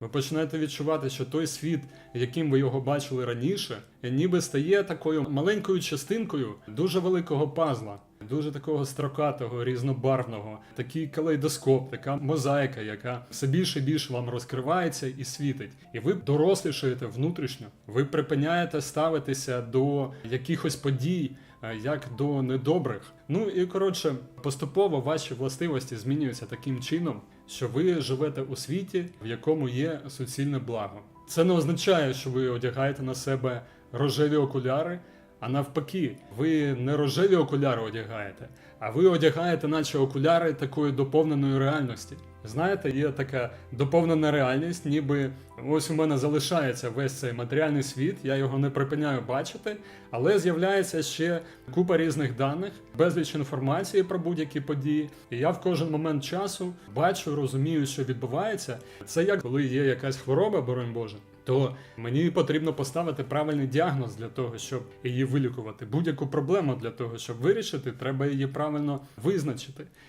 Ви починаєте відчувати, що той світ, яким ви його бачили раніше, ніби стає такою маленькою частинкою дуже великого пазла, дуже такого строкатого, різнобарвного, такий калейдоскоп, така мозаїка, яка все більше і більше вам розкривається і світить. І ви дорослішаєте внутрішньо. Ви припиняєте ставитися до якихось подій. е, Як до недобрих. Ну і коротше, поступово ваші властивості змінюються таким чином, що ви живете у світі, в якому є суцільне благо. Це не означає, що ви одягаєте на себе рожеві окуляри, а навпаки, ви не рожеві окуляри одягаєте, а ви одягаєте, наче окуляри такої доповненої реальності. Знаєте, є така доповнена реальність, ніби ось у мене залишається весь цей матеріальний світ, я його не припиняю бачити, але з'являється ще купа різних даних, безліч інформації про будь-які події. І я в кожен момент часу бачу, розумію, що відбувається. Це як коли є якась хвороба, боронь Боже. То мені потрібно поставити правильний діагноз для того, щоб її вилікувати. Будь-яку проблему для того, щоб вирішити, треба її правильно визначити.